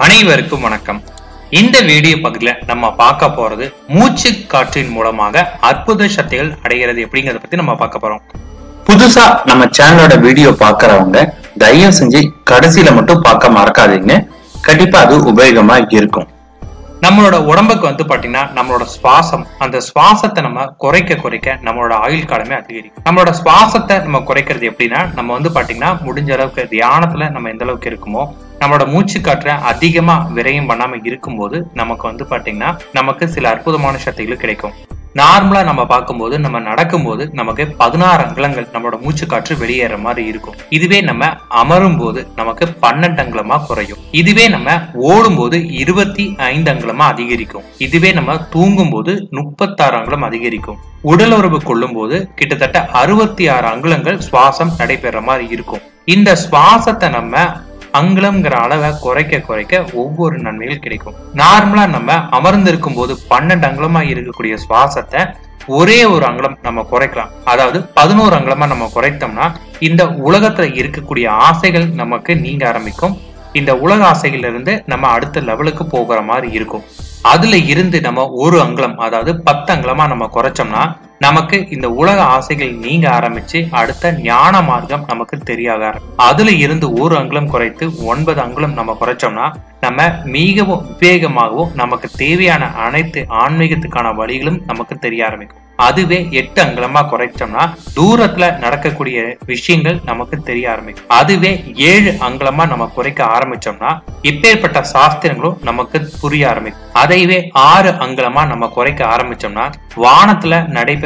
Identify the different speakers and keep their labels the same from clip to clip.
Speaker 1: அனைவருக்கும் வணக்கம். இந்த வீடியோ பகுதியில நம்ம பார்க்க போறது மூச்சு காற்றின் மூலமாக அற்புத சக்திகள் அடைகிறது எப்படிங்கறத பத்தி நம்ம பார்க்க போறோம்.
Speaker 2: புதுசா நம்ம சேனலோட வீடியோ பாக்குறவங்க தயவு செஞ்சு கடைசியில மட்டும் பார்க்க மறக்காதீங்க. கண்டிப்பா அது உபயோகமா இருக்கும்.
Speaker 1: நம்மளோட உடம்புக்கு வந்து பாத்தீங்கன்னா நம்மளோட சுவாசம் அந்த சுவாசத்தை நம்ம குறைக்க குறைக்க நம்மளோட ஆயுள் காலமே அதிகரிக்கும். நம்மளோட சுவாசத்தை நம்ம குறைக்கிறது எப்படின்னா நம்ம வந்து பாத்தீங்கன்னா முடிஞ்ச அளவுக்கு தியானத்துல நம்ம எந்த அளவுக்கு இருக்குமோ நம்மளோட மூச்சு காற்றை அதிகமா விரயம் பண்ணாம இருக்கும்போது நமக்கு வந்து பாத்தீங்கன்னா நமக்கு சில அற்புதமான சக்திகள் கிடைக்கும். நார்மலா நம்ம பார்க்கும்போது நம்ம நடக்கும்போது நமக்கு பதினாறு அங்கலங்கள் நம்மளோட மூச்சு காற்று வெளியேற மாதிரி இருக்கும். இதுவே நம்ம அமரும் போது நமக்கு பன்னெண்டு அங்கலமா குறையும். இதுவே நம்ம ஓடும் போது இருபத்தி ஐந்து அங்கலமா அதிகரிக்கும். இதுவே நம்ம தூங்கும் போது முப்பத்தாறு அங்குலம் அதிகரிக்கும். உடல் உறவு கொள்ளும் போது கிட்டத்தட்ட அறுபத்தி ஆறு அங்குலங்கள் சுவாசம் நடைபெற மாதிரி இருக்கும். இந்த சுவாசத்தை நம்ம அங்குலம்ங்கிற அளவை குறைக்க குறைக்க ஒவ்வொரு நன்மைகள் கிடைக்கும். நார்மலா நம்ம அமர்ந்திருக்கும் போது பன்னெண்டு அங்குலமா இருக்கக்கூடிய சுவாசத்தை ஒரே ஒரு அங்குலம் நம்ம குறைக்கலாம். அதாவது பதினோரு அங்குலமா நம்ம குறைத்தோம்னா இந்த உலகத்துல இருக்கக்கூடிய ஆசைகள் நமக்கு நீங்க ஆரம்பிக்கும். இந்த உலக ஆசைகள்ல இருந்து நம்ம அடுத்த லெவலுக்கு போகிற மாதிரி இருக்கும். அதுல இருந்து நம்ம ஒரு அங்குலம் அதாவது பத்து அங்குலமா நம்ம குறைச்சோம்னா நமக்கு இந்த உலக ஆசைகள் நீங்க ஆரம்பிச்சு அடுத்த ஞான மார்க்கம் நமக்கு தெரியாக ஆரம்பிக்கும். அதுல இருந்து ஒரு அங்குலம் குறைத்து ஒன்பது அங்குலம் நம்ம குறைச்சோம்னா நம்ம மிகவும் விவேகமாகவும் நமக்கு தேவையான அனைத்து ஆன்மீகத்துக்கான வழிகளும் நமக்கு தெரிய ஆரம்பிக்கும். அதுவே எட்டு அங்குலமா குறைச்சோம்னா தூரத்துல நடக்கக்கூடிய விஷயங்கள் நமக்கு தெரிய ஆரம்பிக்கும். அதுவே ஏழு அங்குலமா நம்ம குறைக்க ஆரம்பிச்சோம்னா இப்பேற்பட்ட சாஸ்திரங்களும் நமக்கு புரிய ஆரம்பிக்கும். அதைவே ஆறு அங்குலமா நம்ம குறைக்க ஆரம்பிச்சோம்னா வானத்துல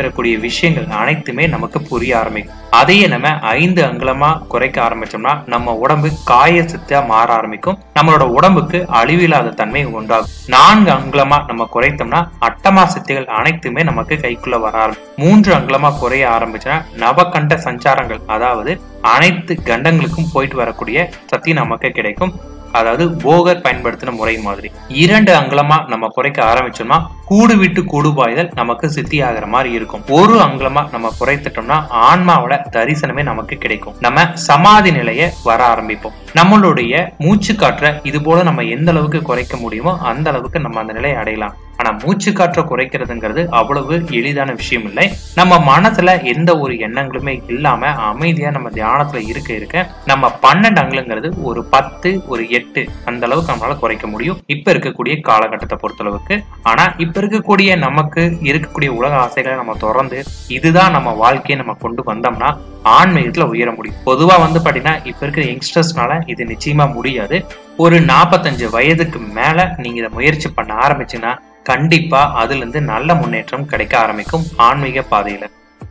Speaker 1: நடைபெறக்கூடிய விஷயங்கள் அனைத்துமே நமக்கு புரிய ஆரம்பிக்கும். அதையே நம்ம ஐந்து அங்குலமா குறைக்க ஆரம்பிச்சோம்னா நம்ம உடம்பு காய சித்தா மாற ஆரம்பிக்கும். நம்மளோட உடம்புக்கு அழிவில்லாத தன்மை உண்டாகும். நான்கு அங்குலமா நம்ம குறைத்தோம்னா அட்டமா சித்திகள் அனைத்துமே நமக்கு கைக்குள்ள வர ஆரம்பிக்கும். மூன்று அங்குலமா குறைய ஆரம்பிச்சுன்னா நவகண்ட சஞ்சாரங்கள் அதாவது அனைத்து கண்டங்களுக்கும் போயிட்டு வரக்கூடிய சக்தி நமக்கு கிடைக்கும். அதாவது போகர் பயன்படுத்தின முறை மாதிரி. இரண்டு அங்குலமா நம்ம குறைக்க ஆரம்பிச்சோம்னா கூடு விட்டு கூடு பாய்தல் நமக்கு சித்தி ஆகிற மாதிரி இருக்கும். ஒரு அங்குலமா நம்ம குறைத்துட்டோம்னா ஆன்மாவோட தரிசனமே நமக்கு கிடைக்கும். நம்ம சமாதி நிலைய வர ஆரம்பிப்போம். நம்மளுடைய மூச்சு காற்றை இது போல நம்ம எந்த அளவுக்கு குறைக்க முடியுமோ அந்த அளவுக்கு நம்ம அந்த நிலையை அடையலாம். ஆனா மூச்சு காற்றை குறைக்கிறதுங்கிறது அவ்வளவு எளிதான விஷயம் இல்லை. நம்ம மனசுல எந்த ஒரு எண்ணங்களுமே இல்லாம அமைதியா நம்ம தியானத்துல இருக்க இருக்க நம்ம பன்னெண்டு அங்கலங்கிறது ஒரு பத்து ஒரு எட்டு அந்த அளவுக்கு நம்மளால குறைக்க முடியும். இப்ப இருக்கக்கூடிய காலகட்டத்தை பொறுத்தளவுக்கு. ஆனா இப்ப இருக்கக்கூடிய நமக்கு இருக்கக்கூடிய உலக ஆசைகளை நம்ம தொடர்ந்து இதுதான் நம்ம வாழ்க்கையை நம்ம கொண்டு வந்தோம்னா ஆன்மீகத்துல உயர முடியும். பொதுவா வந்து பாத்தீங்கன்னா இப்ப இருக்கிற யங்ஸ்டர்ஸ்னால இது நிச்சயமா முடியாது. ஒரு நாற்பத்தஞ்சு வயதுக்கு மேல நீங்க இதை முயற்சி பண்ண ஆரம்பிச்சுன்னா கண்டிப்பா அதுல இருந்து நல்ல முன்னேற்றம் கிடைக்க ஆரம்பிக்கும் ஆன்மீக பாதையில.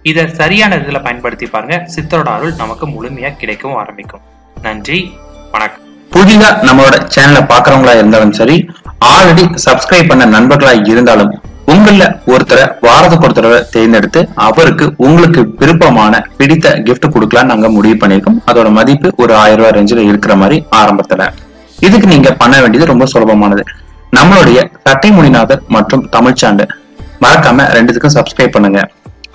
Speaker 1: இதை சரியான இதுல பயன்படுத்தி பாருங்க. சித்தரோட அருள் நமக்கு முழுமையா கிடைக்கவும் ஆரம்பிக்கும். நன்றி. வணக்கம்.
Speaker 2: புதிதா நம்மளோட சேனலை பாக்குறவங்களா இருந்தாலும் சரி ஆல்ரெடி சப்ஸ்கிரைப் பண்ண நண்பர்களா இருந்தாலும் உங்கள ஒருத்தரை வாரத்துக்கு ஒருத்தரை தேர்ந்தெடுத்து அவருக்கு உங்களுக்கு விருப்பமான பிடித்த கிஃப்ட் கொடுக்கலாம் நாங்க முடிவு பண்ணியிருக்கோம். அதோட மதிப்பு ஒரு ஆயிரம் ரூபாய் ரேஞ்சில் இருக்கிற மாதிரி ஆரம்பத்துல. இதுக்கு நீங்க பண்ண வேண்டியது ரொம்ப சுலபமானது. நம்மளுடைய சட்டை மொழிநாதர் மற்றும் தமிழ்ச்சாண்டு மறக்காம ரெண்டுத்துக்கும் சப்ஸ்கிரைப் பண்ணுங்க.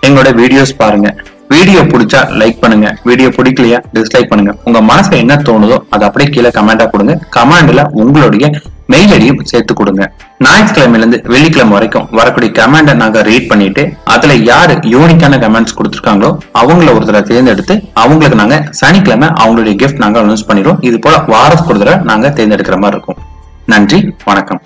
Speaker 2: எங்களோட வீடியோஸ் பாருங்க. வீடியோ பிடிச்சா லைக் பண்ணுங்க. வீடியோ பிடிக்கலையா டிஸ்லைக் பண்ணுங்க. உங்க மனசுல என்ன தோணுதோ அதை அப்படியே கீழே கமெண்டா கொடுங்க. கமெண்ட்ல உங்களுடைய மெயில் ஐடியும் சேர்த்து கொடுங்க. ஞாயிற்றுக்கிழமையில இருந்து வெள்ளிக்கிழமை வரைக்கும் வரக்கூடிய கமெண்ட நாங்க ரீட் பண்ணிட்டு அதுல யாரு யூனிக்கான கமெண்ட்ஸ் கொடுத்துருக்காங்களோ அவங்கள ஒரு தடவை தேர்ந்தெடுத்து அவங்களுக்கு நாங்க சனிக்கிழமை அவங்களுடைய கிஃப்ட் நாங்க அனௌன்ஸ் பண்ணிடுவோம். இது போல வாரத்துக்கு ஒரு தடவை நாங்க தேர்ந்தெடுக்கிற மாதிரி இருக்கும். நன்றி வணக்கம்.